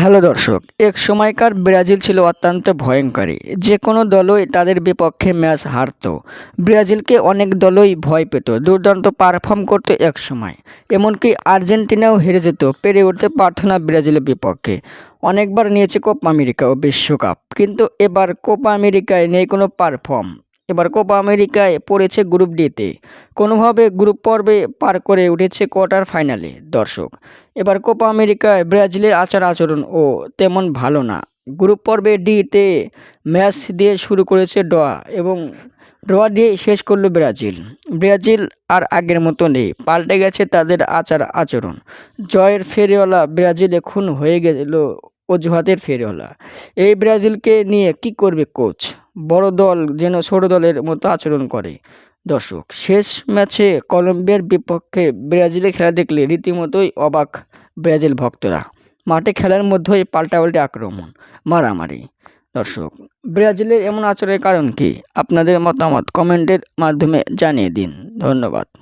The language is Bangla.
হ্যালো দর্শক, এক সময়কার ব্রাজিল ছিল অত্যন্ত ভয়ঙ্করী। যে কোনো দলই তাদের বিপক্ষে ম্যাচ হারতো। ব্রাজিলকে অনেক দলই ভয় পেত, দুর্দান্ত পারফর্ম করতো এক সময়। এমনকি আর্জেন্টিনাও হেরে যেত, পেরে উঠতে পারত না ব্রাজিলের বিপক্ষে। অনেকবার নিয়েছে কোপা আমেরিকা ও বিশ্বকাপ, কিন্তু এবার কোপা আমেরিকায় নেই কোনো পারফর্ম এবার কোপা আমেরিকায় পড়েছে গ্রুপ ডিতে। কোনোভাবে গ্রুপ পর্বে পার করে উঠেছে কোয়ার্টার ফাইনালে, দর্শক। এবার কোপা আমেরিকায় ব্রাজিলের আচার আচরণ, ও তেমন ভালো না। গ্রুপ পর্বে ডিতে ম্যাচ দিয়ে শুরু করেছে ডয়া এবং ড্র দিয়ে শেষ করল ব্রাজিল। ব্রাজিল আর আগের মতো নেই, পাল্টে গেছে তাদের আচার আচরণ। জয়ের ফেরিওয়ালা ব্রাজিল এখন হয়ে গেল অজুহাতের ফেরিওয়ালা। এই ব্রাজিলকে নিয়ে কি করবে কোচ? বড় দল যেন ছোট দলের মতো আচরণ করে। দর্শক, শেষ ম্যাচে কলম্বিয়ার বিপক্ষে ব্রাজিলের খেলা দেখলে রীতিমতোই অবাক ব্রাজিল ভক্তরা। মাঠে খেলার মধ্যেই পাল্টাপাল্টি আক্রমণ, মারামারি। দর্শক, ব্রাজিলের এমন আচরণের কারণ কি? আপনাদের মতামত কমেন্টের মাধ্যমে জানিয়ে দিন। ধন্যবাদ।